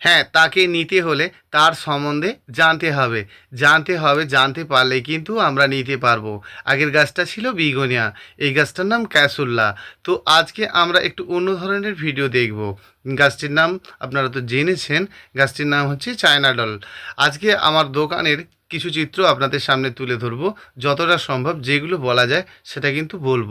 হ্যাঁ তাকে নিতে হলে তার সম্বন্ধে জানতে হবে। জানতে হবে, জানতে পারলে কিন্তু আমরা নিতে পারব। আগের গাছটা ছিল বিগনিয়া, এই গাছটার নাম ক্যাসুল্লা। তো আজকে আমরা একটু অন্য ধরনের ভিডিও দেখব। গাছটির নাম আপনারা তো জেনেছেন, গাছটির নাম হচ্ছে চায়না ডল। আজকে আমার দোকানের কিছু চিত্র আপনাদের সামনে তুলে ধরবো। যতটা সম্ভব যেগুলো বলা যায় সেটা কিন্তু বলব।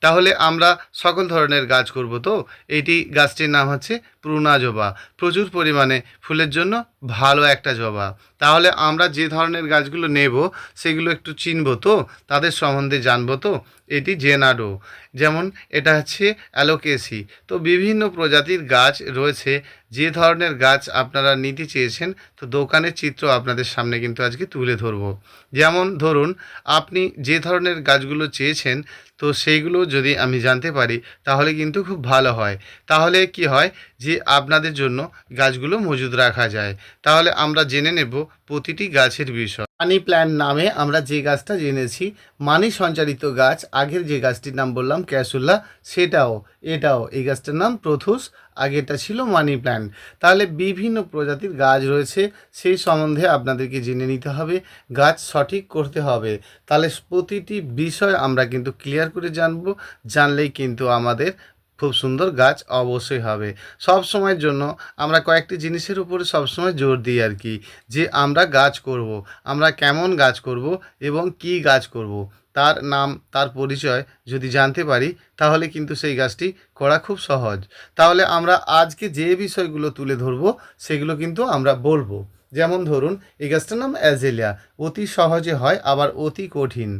তাহলে আমরা সকল ধরনের গাছ করব তো? এটি গাছটির নাম হচ্ছে প্রুনা জবা। প্রচুর পরিমাণে ফুলের জন্য ভালো একটা জবা। তাহলে আমরা যে ধরনের গাছগুলো নেব, সেগুলো একটু চিনব তো? তাদের সম্বন্ধে জানব তো? এটি জেনাডো। যেমন এটা হচ্ছে অ্যালোকেসি। তো বিভিন্ন প্রজাতির গাছ রয়েছে। যে ধরনের গাছ আপনারা নিতে চেয়েছেন, তো দোকানের চিত্র আপনাদের সামনে কিন্তু আজকে তুলে ধরবো। যেমন ধরুন, আপনি যে ধরনের গাছগুলো চেয়েছেন তো সেইগুলো যদি আমি জানতে পারি, তাহলে কিন্তু খুব ভালো হয়। তাহলে কি হয় যে, আপনাদের জন্য গাছগুলো মজুদ রাখা যায়। তাহলে আমরা জেনে নেব প্রতিটি গাছের বিষয়। মানি প্ল্যান্ট নামে আমরা যে গাছটা জেনেছি, মানি সঞ্চারিত গাছ, আগের যে গাছটির নাম বললাম, ক্যাসুল্লা, সেটাও, এটাও, এই গাছটার নাম প্রথুস, আগেরটা ছিল মানি প্ল্যান্ট। তাহলে বিভিন্ন প্রজাতির গাছ রয়েছে, সেই সম্বন্ধে আপনাদেরকে জেনে নিতে হবে, গাছ সঠিক করতে হবে। তাহলে প্রতিটি বিষয় আমরা কিন্তু ক্লিয়ার করে জানব, জানলেই কিন্তু আমাদের খুব সুন্দর গাছ অবশ্যই হবে সব সময়ের জন্য আমরা কয়েকটি জিনিসের উপরে সবসময় জোর দিই আর কি, যে আমরা গাছ করব। আমরা কেমন গাছ করব এবং কি গাছ করব। তার নাম, তার পরিচয় যদি জানতে পারি, তাহলে কিন্তু সেই গাছটি করা খুব সহজ তাহলে আমরা আজকে যে বিষয়গুলো তুলে ধরবো, সেগুলো কিন্তু আমরা বলব যেমন ধরুন, এই গাছটার নাম অ্যাজেলিয়া অতি সহজে হয়, আবার অতি কঠিন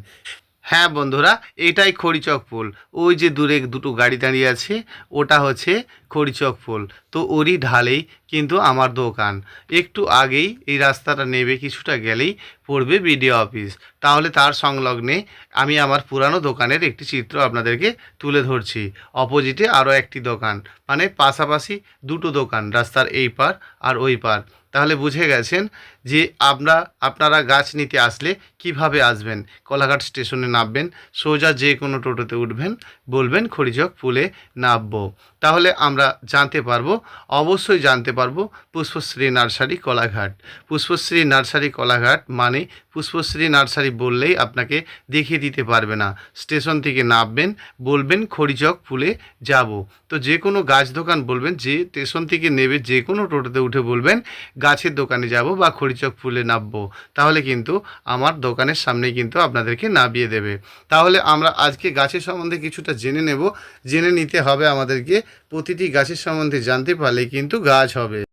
হ্যাঁ বন্ধুরা, এটাই খড়িচক ফুল। ওই যে দূরে দুটো গাড়ি দাঁড়িয়ে আছে, ওটা হচ্ছে খড়িচক ফুল। তো ওরই ঢালেই কিন্তু আমার দোকান। একটু আগেই এই রাস্তাটা নেবে কিছুটা গেলেই পড়বে বিডিও অফিস। তাহলে তার সংলগ্নে আমি আমার পুরানো দোকানের একটি চিত্র আপনাদেরকে তুলে ধরছি। অপোজিটে আরও একটি দোকান। মানে পাশাপাশি দুটো দোকান, রাস্তার এই পার আর ওই পার। তাহলে বুঝে গেছেন যে আমরা, আপনারা গাছ নিতে আসলে কীভাবে আসবেন? কলাঘাট স্টেশনে নামবেন, সোজা যে কোনো টোটোতে উঠবেন, বলবেন খড়িচক পুলে নামবো। তাহলে আমরা জানতে পারব, অবশ্যই জানতে পারব, পুষ্পশ্রী নার্সারি কলাঘাট। পুষ্পশ্রী নার্সারি কলাঘাট মানে পুষ্পশ্রী নার্সারি বললেই আপনাকে দেখিয়ে দিতে পারবে না। স্টেশন থেকে নামবেন, বলবেন খড়িচক পুলে যাব। তো যে কোনো গাছ দোকান বলবেন, যে স্টেশন থেকে নেবে, যে কোনো টোটোতে উঠে বলবেন, গাছের দোকানে যাব বা খড়িচক ফুলে নামবো তাহলে কিন্তু আমার দোকানের সামনে কিন্তু আপনাদেরকে নামিয়ে দেবে। তাহলে আমরা আজকে গাছের সম্বন্ধে কিছুটা জেনে নেব। জেনে নিতে হবে আমাদেরকে প্রতিটি গাছের সম্বন্ধে জানতে পারলে কিন্তু গাছ হবে।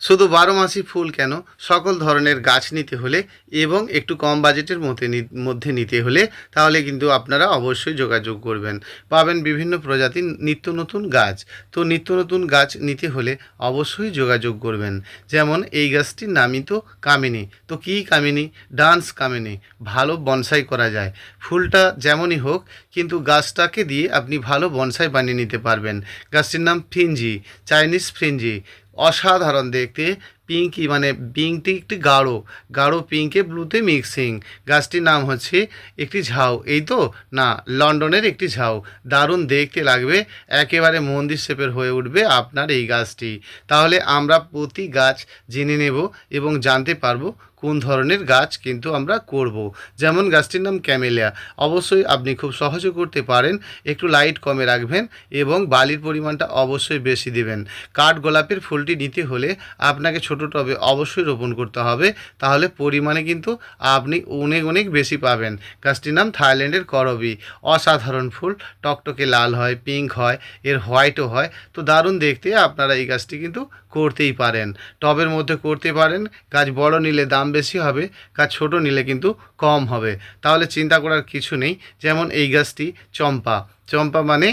শুধু বারো মাসি ফুল কেন? সকল ধরনের গাছ নিতে হলে এবং একটু কম বাজেটের মধ্যে মধ্যে নিতে হলে তাহলে কিন্তু আপনারা অবশ্যই যোগাযোগ করবেন। পাবেন বিভিন্ন প্রজাতির নিত্য নতুন গাছ। তো নিত্য নতুন গাছ নিতে হলে অবশ্যই যোগাযোগ করবেন। যেমন এই গাছটির নামই তো কামিনী। তো কী কামিনী? ডান্স কামিনী। ভালো বনসাই করা যায়। ফুলটা যেমনই হোক, কিন্তু গাছটাকে দিয়ে আপনি ভালো বনসাই বানিয়ে নিতে পারবেন। গাছটির নাম ফিঞ্জি, চাইনিজ ফিঞ্জি। অসাধারণ দেখতে। পিঙ্কি মানে পিঙ্কটি একটি গাঢ় গাঢ় পিঙ্কে ব্লুতে মিক্সিং। গাছটির নাম হচ্ছে একটি ঝাউ। এই তো? না, লন্ডনের একটি ঝাউ। দারুণ দেখতে লাগবে। একেবারে মন্দির শেপের হয়ে উঠবে আপনার এই গাছটি। তাহলে আমরা প্রতি গাছ জেনে নেব এবং জানতে পারব কোন ধরনের গাছ কিন্তু আমরা করব। যেমন গাছটির নাম ক্যামেলিয়া। অবশ্যই আপনি খুব সহজে করতে পারেন, একটু লাইট কমে রাখবেন এবং বালির পরিমাণটা অবশ্যই বেশি দিবেন। কাঠ গোলাপের ফুলটি নিতে হলে আপনাকে ছোটো টবে অবশ্যই রোপণ করতে হবে, তাহলে পরিমাণে কিন্তু আপনি অনেক অনেক বেশি পাবেন। গাছটির নাম থাইল্যান্ডের করবি। অসাধারণ ফুল, টকটকে লাল হয় পিঙ্ক হয়, এর হোয়াইটও হয়, তো দারুণ দেখতে আপনারা এই গাছটি কিন্তু করতেই পারেন। টবের মধ্যে করতে পারেন, গাছ বড় নিলে দাম বেশি হবে কা ছোট নিলে কিন্তু কম হবে। তাহলে চিন্তা করার কিছু নেই। যেমন এই গাছটি চম্পা। চম্পা মানে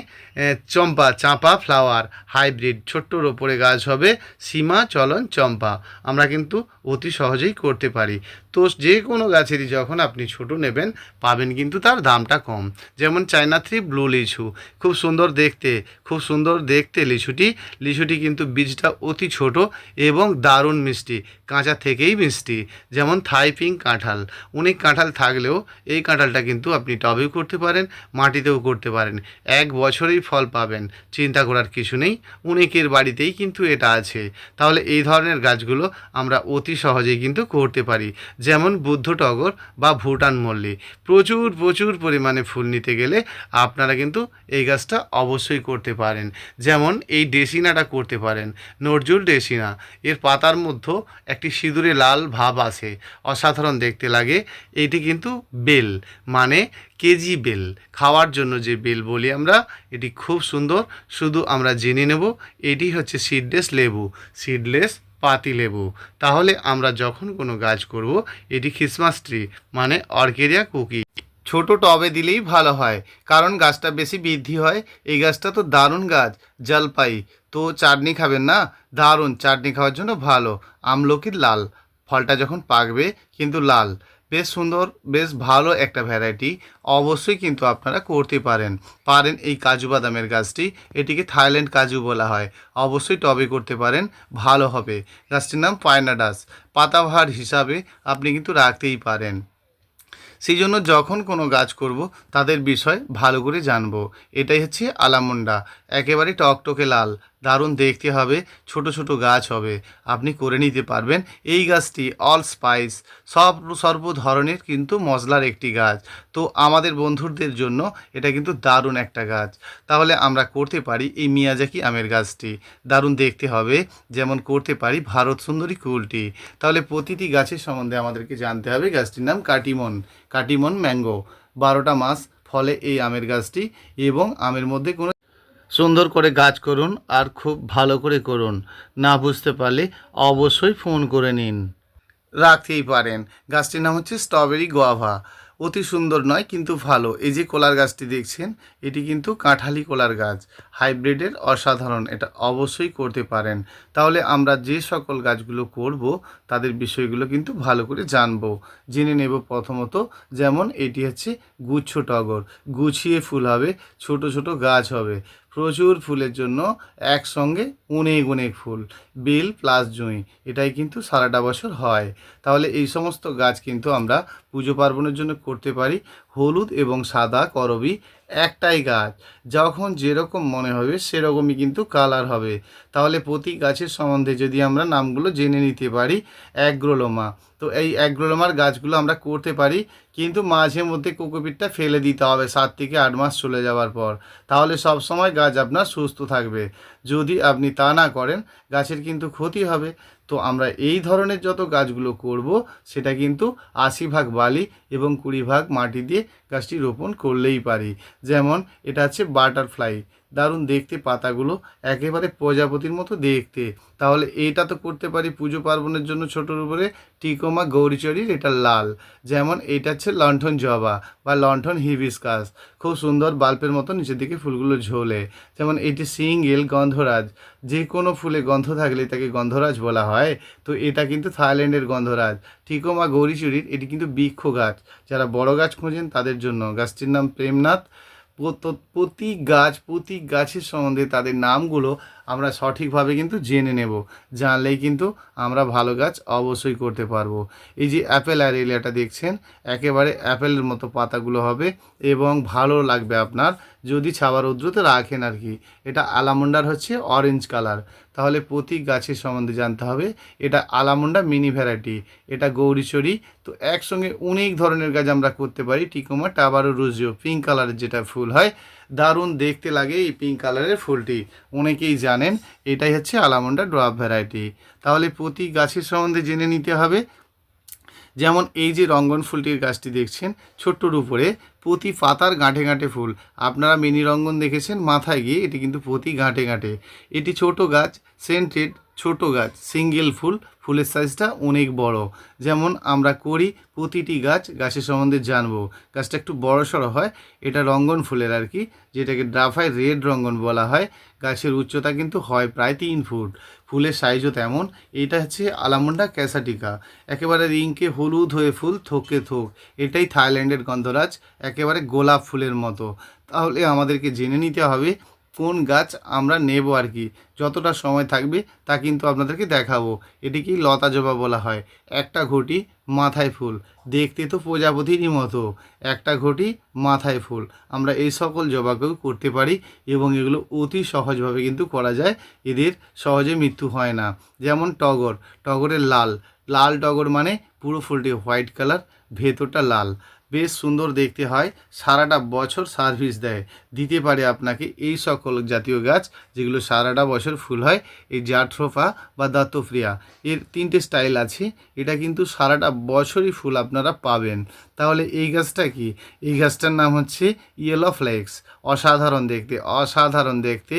চম্পা, চাঁপা, ফ্লাওয়ার, হাইব্রিড, ছোট্টর ওপরে গাছ হবে, সীমা, চলন, চম্পা। আমরা কিন্তু অতি সহজেই করতে পারি। তো যে কোনো গাছেরই যখন আপনি ছোট নেবেন, পাবেন কিন্তু তার দামটা কম। যেমন চায়না থ্রি ব্লু লিচু। খুব সুন্দর দেখতে, খুব সুন্দর দেখতে লিচুটি। লিচুটি কিন্তু বীজটা অতি ছোট এবং দারুণ মিষ্টি, কাঁচা থেকেই মিষ্টি। যেমন থাই পিঙ্ক কাঁঠাল। অনেক কাঁঠাল থাকলেও এই কাঁঠালটা কিন্তু আপনি টবেও করতে পারেন, মাটিতেও করতে পারেন। এক বছরেই ফল পাবেন। চিন্তা করার কিছু নেই অনেকের বাড়িতেই কিন্তু এটা আছে। তাহলে এই ধরনের গাছগুলো আমরা অতি সহজেই কিন্তু করতে পারি। যেমন বুদ্ধ টগর বা ভুটান মল্লি প্রচুর প্রচুর পরিমাণে ফুল নিতে গেলে আপনারা কিন্তু এই গাছটা অবশ্যই করতে পারেন। যেমন এই ডেসিনাটা করতে পারেন নজরুল ডেসিনা। এর পাতার মধ্যে একটি সিঁদুরে লাল ভাব আছে অসাধারণ দেখতে লাগে। এটি কিন্তু বেল মানে কেজি বেল, খাওয়ার জন্য যে বেল বলি আমরা, এটি খুব সুন্দর। শুধু আমরা জেনে নেব, এটি হচ্ছে সিডলেস লেবু সিডলেস পাতি লেবু। তাহলে আমরা যখন কোনো গাছ করব, এটি খ্রিসমাস ট্রি মানে অর্কেরিয়া কুকি। ছোট টবে দিলেই ভালো হয়, কারণ গাছটা বেশি বৃদ্ধি হয়। এই গাছটা তো দারুণ গাছ, জলপাই। তো চাটনি খাবেন না? দারুণ, চাটনি খাওয়ার জন্য ভালো। আমলকির লাল, ফলটা যখন পাকবে, কিন্তু লাল। বেশ সুন্দর, বেশ ভালো একটা ভ্যারাইটি অবশ্যই কিন্তু আপনারা করতে পারেন। পারেন এই কাজু বাদামের গাছটি, এটিকে থাইল্যান্ড কাজু বলা হয়। অবশ্যই টবে করতে পারেন, ভালো হবে। গাছটির নাম পায়নাডাস পাতাবাহার হিসাবে আপনি কিন্তু রাখতেই পারেন। সেই জন্য যখন কোনো গাছ করব, তাদের বিষয় ভালো করে জানব। এটাই হচ্ছে আলামুন্ডা। একেবারে টকটকে লাল। দারুণ দেখতে হবে, ছোট ছোট গাছ হবে। আপনি করে নিতে পারবেন। এই গাছটি অল স্পাইস সব সর্ব ধরনের কিন্তু মশলার একটি গাছ। তো আমাদের বন্ধুদের জন্য এটা কিন্তু দারুণ একটা গাছ। তাহলে আমরা করতে পারি এই মিয়াজাকি আমের গাছটি। দারুণ দেখতে হবে। যেমন করতে পারি ভারত সুন্দরী কুলটি। তাহলে প্রতিটি গাছের সম্বন্ধে আমাদেরকে জানতে হবে। গাছটির নাম কাটিমন কাটিমন ম্যাঙ্গো। বারোটা মাস ফলে এই আমের গাছটি এবং আমের মধ্যে কোনো সুন্দর করে গাছ করুন আর খুব ভালো করে করুন। না বুঝতে পারলে অবশ্যই ফোন করে নিন। রাখতেই পারেন। গাছটির নাম হচ্ছে স্ট্রবেরি গোয়াভা। অতি সুন্দর নয়, কিন্তু ভালো। এই যে কোলার গাছটি দেখছেন, এটি কিন্তু কাঁঠালি কোলার গাছ। হাইব্রিডের অসাধারণ, এটা অবশ্যই করতে পারেন। তাহলে আমরা যে সকল গাছগুলো করব, তাদের বিষয়গুলো কিন্তু ভালো করে জানব। জেনে নেব প্রথমত, যেমন এটি হচ্ছে গুচ্ছ টগর। গুছিয়ে ফুল হবে, ছোট ছোট গাছ হবে। প্রচুর ফুলের জন্য একসঙ্গে অনেক অনেক ফুল। বেল প্লাস জুঁই, এটাই কিন্তু সারাটা বছর হয়। তাহলে এই সমস্ত গাছ কিন্তু আমরা পুজো পার্বণের জন্য করতে পারি। হলুদ এবং সাদা করবি একটাই গাছ। যখন যেরকম মনে হবে সেরকমই কিন্তু কালার হবে। তাহলে প্রতি গাছের সম্বন্ধে যদি আমরা নামগুলো জেনে নিতে পারি, অ্যাগ্রোলোমা। তো এই অ্যাগ্রোলোমার গাছগুলো আমরা করতে পারি, কিন্তু মাঝে মধ্যে কোকোপিটটা ফেলে দিতে হবে সাত থেকে আট মাস চলে যাওয়ার পর। তাহলে সব সময় গাছ আপনার সুস্থ থাকবে। যদি আপনি তা না করেন, গাছের কিন্তু ক্ষতি হবে। তো আমরা এই ধরনের যত গাছগুলো করব, সেটা কিন্তু আশি ভাগ বালি এবং কুড়ি ভাগ মাটি দিয়ে গাছটি রোপণ করলেই পারি। যেমন, এটা হচ্ছে বাটারফ্লাই। দারুণ দেখতে পাতাগুলো, একেবারে প্রজাপতির মতো দেখতে। তাহলে এটা তো করতে পারি পুজো পার্বণের জন্য ছোটোর উপরে, টিকোমা গৌরীচরির এটা লাল। যেমন, এটা হচ্ছে লণ্ঠন জবা বা লণ্ঠন হিবিস্কাস। খুব সুন্দর বাল্বের মতো নিচের দিকে ফুলগুলো ঝোলে। যেমন, এটি সিঙ্গেল গন্ধরাজ। যে কোনো ফুলে গন্ধ থাকলে তাকে গন্ধরাজ বলা হয়। তো এটা কিন্তু থাইল্যান্ডের গন্ধরাজ। টিকোমা গৌরীচুরির, এটি কিন্তু বৃক্ষ গাছ। যারা বড় গাছ খোঁজেন, তাদের জন্য। গাছটির নাম প্রেমনাথ। প্রতি গাছ, প্রতি গাছের সম্বন্ধে তাদের নামগুলো আমরা সঠিকভাবে কিন্তু জেনে নেব, জানলেই কিন্তু আমরা ভালো গাছ অবশ্যই করতে পারব। এই যে অ্যাপেল আর এরিয়াটা দেখছেন, একেবারে অ্যাপেলের মতো পাতাগুলো হবে এবং ভালো লাগবে আপনার। যদি ছাওয়া রৌদ্রতে রাখেন আর কি, এটা আলামুন্ডার হচ্ছে অরেঞ্জ কালার তাহলে প্রতি গাছের সম্বন্ধে জানতে হবে, এটা আলামুন্ডা মিনি ভ্যারাইটি এটা গৌরীচরি তো একসঙ্গে অনেক ধরনের গাছ আমরা করতে পারি, টিকোমা, টাবারো, রুজিও পিঙ্ক কালারের যেটা ফুল হয় দারুণ দেখতে লাগে এই পিঙ্ক কালারের ফুলটি। অনেকেই জানেন, এটাই হচ্ছে আলামন্ডা ড্রপ ভ্যারাইটি তাহলে প্রতি গাছের সম্বন্ধে জেনে নিতে হবে। যেমন এই যে রঙ্গন ফুলটির গাছটি দেখছেন, ছোট্টর উপরে প্রতি পাতার গাঁটে গাঁটে ফুল। আপনারা মিনি রঙ্গন দেখেছেন, মাথায় গিয়ে এটি কিন্তু প্রতি গাঁটে গাঁটে এটি ছোট গাছ সেন্টেড ছোট গাছ সিঙ্গেল ফুল, ফুলের সাইজটা অনেক বড়। যেমন আমরা করি প্রতিটি গাছ গাছের সম্বন্ধে জানব। গাছটা একটু বড় সড়ো হয়, এটা রঙ্গন ফুলের আর কি, যেটাকে ড্রাফাই রেড রঙ্গন বলা হয়। গাছের উচ্চতা কিন্তু হয় প্রায় তিন ফুট। ফুলের সাইজও তেমন। এটা হচ্ছে আলামন্ডা ক্যাসাটিকা। একেবারে রিঙ্কে হলুদ হয়ে ফুল থোকে থোক। এটাই থাইল্যান্ডের গন্ধরাজ, একেবারে গোলাপ ফুলের মতো। তাহলে আমাদেরকে জেনে নিতে হবে কোন গাছ আমরা নেব আর কি। যতটা সময় থাকবে তা কিন্তু আপনাদেরকে দেখাবো। এটিকেই লতা জবা বলা হয়। একটা ঘটি মাথায় ফুল। দেখতে তো প্রজাপতিরই মতো। একটা ঘটি মাথায় ফুল। আমরা এই সকল জবাকেও করতে পারি এবং এগুলো অতি সহজভাবে কিন্তু করা যায়। এদের সহজে মৃত্যু হয় না। যেমন টগর। টগরের লাল। লাল টগর মানে পুরো ফুলটি হোয়াইট কালার, ভেতরটা লাল। বেশ সুন্দর দেখতে হয়। সারাটা বছর সার্ভিস দেয়। দিতে পারে আপনাকে এই সকল জাতীয় গাছ, যেগুলো সারাটা বছর ফুল হয়। এই জাট্রোফা বা দত্তপ্রিয়া এর তিনটে স্টাইল আছে। এটা কিন্তু সারাটা বছরই ফুল আপনারা পাবেন। তাহলে এই গাছটা কি? এই গাছটার নাম হচ্ছে ইয়েলো ফ্লেক্স অসাধারণ দেখতে অসাধারণ দেখতে।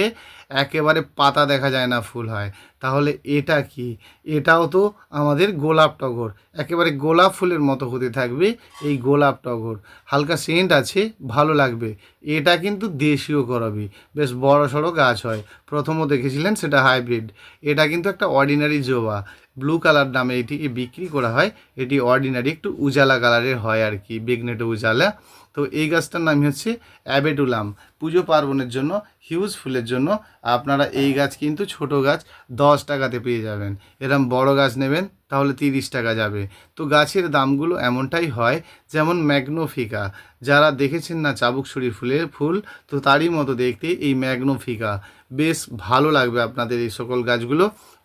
একেবারে পাতা দেখা যায় না ফুল হয়। তাহলে এটা কি? এটাও তো আমাদের গোলাপ টগর। একেবারে গোলাপ ফুলের মতো হতে থাকবে এই গোলাপ টগর। হালকা সেন্ট আছে, ভালো লাগবে। এটা কিন্তু দেশীয় করবি। বেশ বড় সড়ো গাছ হয়। প্রথমও দেখেছিলেন সেটা হাইব্রিড। এটা কিন্তু একটা অর্ডিনারি জোবা। ব্লু কালার নামে এটিকে বিক্রি করা হয়। এটি অর্ডিনারি একটু উজালা কালারের হয় আর কি, বেগনেটে উজালা। তো এই গাছটার নাম হচ্ছে অ্যাবেটুলাম পুজো পার্বণের জন্য, হিউজ ফুলের জন্য আপনারা এই গাছ কিন্তু ছোট গাছ দশ টাকাতে পেয়ে যাবেন। এরম বড় গাছ নেবেন, তাহলে তিরিশ টাকা যাবে। তো গাছের দামগুলো এমনটাই হয় যেমন ম্যাগনোফিকা। যারা দেখেছেন না চাবুকছড়ির ফুলের ফুল, তো তারই মতো দেখতে এই ম্যাগনোফিকা। বেশ ভালো লাগবে আপনাদের এই সকল গাছগুলো।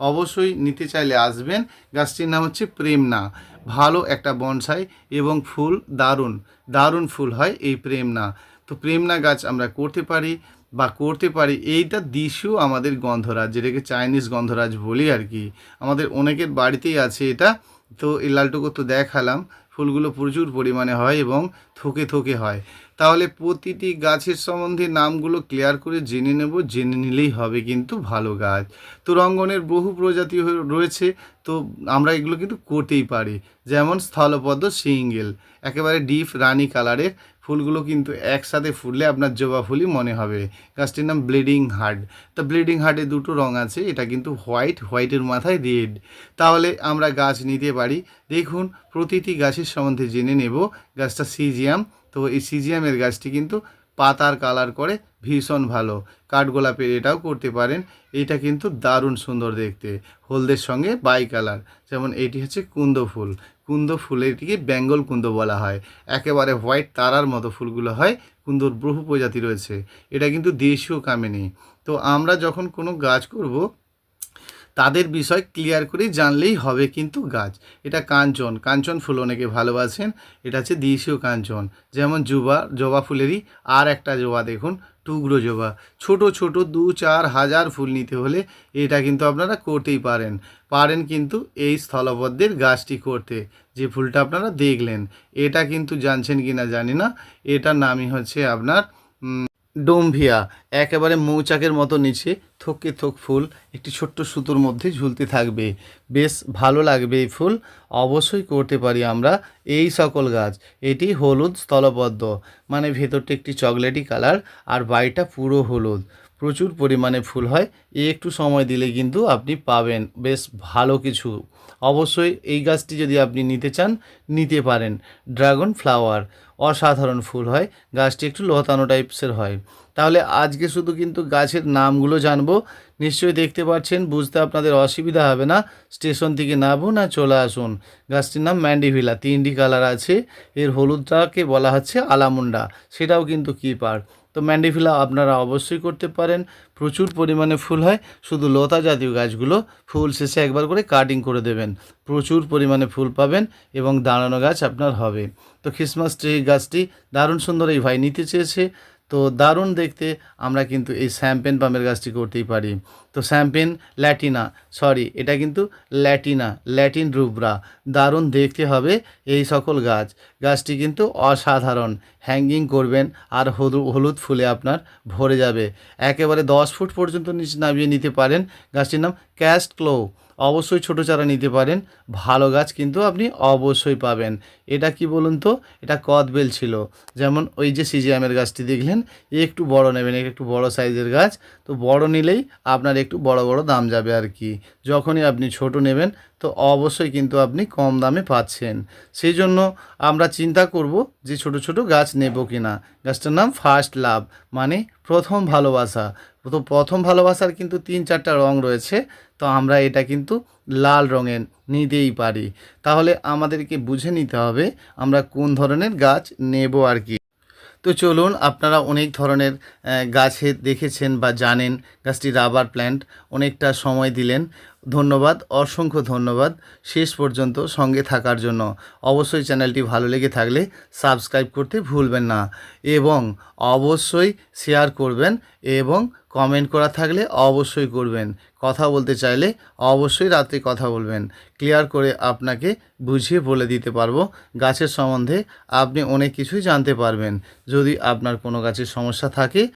অবশ্যই নিতে চাইলে আসবেন। গাছটির নাম হচ্ছে প্রেমনা। ভালো একটা বনসাই এবং ফুল দারুণ দারুণ ফুল হয় এই প্রেমনা। তো প্রেমনা গাছ আমরা করতে পারি বা করতে পারি, এইটা দিশু আমাদের গন্ধরাজ, যেটাকে চাইনিজ গন্ধরাজ বলি আর কি। আমাদের অনেকের বাড়িতেই আছে এটা। তো এই লালটুকু তো দেখালাম, ফুলগুলো প্রচুর পরিমাণে হয় এবং থোকে থোকে হয়। তাহলে প্রতিটি গাছের সম্বন্ধে নামগুলো ক্লিয়ার করে জেনে নেব, জেনে নিলেই হবে কিন্তু ভালো গাছ। তো রঙ্গনের বহু প্রজাতি রয়েছে, তো আমরা এগুলো কিন্তু করতেই পারি। যেমন স্থলপদ্ম সিঙ্গেল, একেবারে ডিপ রানি কালারের ফুলগুলো কিন্তু একসাথে ফুললে আপনার জবা ফুলই মনে হবে। গাছটির নাম ব্লিডিং হার্ট। তা ব্লিডিং হার্টে দুটো রং আছে, এটা কিন্তু হোয়াইট, হোয়াইটের মাথায় রেড। তাহলে আমরা গাছ নিতে পারি। দেখুন, প্রতিটি গাছের সম্বন্ধে জেনে নেব। গাছটা সিজিয়াম, তো এই সিজিয়ামের গাছটি কিন্তু পাতার কালার করে ভীষণ ভালো। কাঠগোলাপের এটাও করতে পারেন। এটা কিন্তু দারুণ সুন্দর দেখতে। হলদের সঙ্গে বাই কালার। যেমন এটি হচ্ছে কুন্দ ফুল। কুন্দ ফুলেরটিকে বেঙ্গল কুন্দ বলা হয়। একেবারে হোয়াইট তারার মতো ফুলগুলো হয়, কুন্দর বহু প্রজাতি রয়েছে। এটা কিন্তু দেশীয় কামিনী। তো আমরা যখন কোনো গাছ করব, তাদের বিষয় ক্লিয়ার করে জানলেই হবে কিন্তু গাছ। এটা কাঞ্চন। কাঞ্চন ফুল অনেকে ভালোবাসেন। এটা হচ্ছে দেশীয় কাঞ্চন। যেমন জুবা, জবা ফুলেরই আর একটা জবা দেখুন। টুকরো জবা। ছোট ছোট দু চার হাজার ফুল নিতে হলে এটা কিন্তু আপনারা করতেই পারেন। পারেন কিন্তু এই স্থলপদ্মের গাছটি করতে। যে ফুলটা আপনারা দেখলেন, এটা কিন্তু জানছেন কি না জানি না। এটার নামই হচ্ছে আপনার ডোমভিয়া, একেবারে মৌচাকের মতো নিচে থোকে থোক ফুল, একটি ছোট্ট সুতোর মধ্যে ঝুলতে থাকবে। বেশ ভালো লাগবে এই ফুল। অবশ্যই করতে পারি আমরা এই সকল গাছ। এটি হলুদ স্থলবদ্ধ মানে ভেতরটা একটি চকলেটি কালার আর বাড়িটা পুরো হলুদ। প্রচুর পরিমাণে ফুল হয়, একটু সময় দিলে কিন্তু আপনি পাবেন। বেশ ভালো কিছু। অবশ্যই এই গাছটি যদি আপনি নিতে চান, নিতে পারেন। Dragon flower. অসাধারণ ফুল হয়। গাছটি একটু লতানো টাইপসের হয়। তাহলে আজকে শুধু কিন্তু গাছের নামগুলো জানব। নিশ্চয়ই দেখতে পাচ্ছেন, বুঝতে আপনাদের অসুবিধা হবে না। স্টেশন থেকে নামুন না চলে আসুন। গাছটির নাম ম্যান্ডিভিলা। তিনটি কালার আছে। এর হলুদটাকে বলা হচ্ছে আলামুন্ডা। সেটাও কিন্তু কিপার তো ম্যান্ডিফিলা আপনারা অবশ্যই করতে পারেন। প্রচুর পরিমাণে ফুল হয়। শুধু লতা জাতীয় গাছগুলো ফুল শেষে একবার করে কাটিং করে দেবেন। প্রচুর পরিমাণে ফুল পাবেন এবং দাঁড়ানো গাছ আপনার হবে। তো খ্রিসমাস ট্রি গাছটি দারুণ সুন্দর এই ভাই নিতে চেয়েছে। তো দারুণ দেখতে আমরা কিন্তু এই শ্যাম্পেন পামের গাছটি করতেই পারি। তো শ্যাম্পেন ল্যাটিনা সরি এটা কিন্তু ল্যাটিনা, ল্যাটিন রুবরা। দারুণ দেখতে হবে এই সকল গাছ। গাছটি কিন্তু অসাধারণ। হ্যাঙ্গিং করবেন আর হলুদ ফুলে আপনার ভরে যাবে। একেবারে দশ ফুট পর্যন্ত নিচে নামিয়ে নিতে পারেন। গাছটির নাম ক্যাস্ট ক্লো অবশ্যই ছোট চারা নিতে পারেন। ভালো গাছ কিন্তু আপনি অবশ্যই পাবেন। এটা কি বলুন তো? এটা কদবেল ছিল। যেমন ওই যে সিজিএমের গাছটি দেখলেন একটু বড় নেবেন একটু বড় সাইজের গাছ। তো বড় নিলেই আপনার একটু বড় বড় দাম যাবে আর কি। যখনই আপনি ছোট নেবেন তো অবশ্যই কিন্তু আপনি কম দামে পাচ্ছেন। সেই জন্য আমরা চিন্তা করব যে ছোট ছোট গাছ নেব কি না গাছটার নাম ফার্স্ট লাভ মানে প্রথম ভালোবাসা। তো প্রথম ভালোবাসার কিন্তু তিন চারটা রং রয়েছে, তো আমরা এটা কিন্তু লাল রঙের নিতেই পারি। তাহলে আমাদেরকে বুঝে নিতে হবে আমরা কোন ধরনের গাছ নেব আর কি। তো চলুন আপনারা অনেক ধরনের গাছে দেখেছেন বা জানেন গাছটি রাবার প্ল্যান্ট। অনেকটা সময় দিলেন। ধন্যবাদ, অসংখ্য ধন্যবাদ। শেষ পর্যন্ত সঙ্গে থাকার জন্য অবশ্যই চ্যানেলটি ভালো লেগে থাকলে সাবস্ক্রাইব করতে ভুলবেন না এবং অবশ্যই শেয়ার করবেন এবং কমেন্ট করা থাকলে অবশ্যই করবেন। কথা বলতে চাইলে অবশ্যই রাত্রে কথা বলবেন। ক্লিয়ার করে আপনাকে বুঝিয়ে বলে দিতে পারব, গাছের সম্বন্ধে আপনি অনেক কিছুই জানতে পারবেন। যদি আপনার কোনো গাছের সমস্যা থাকে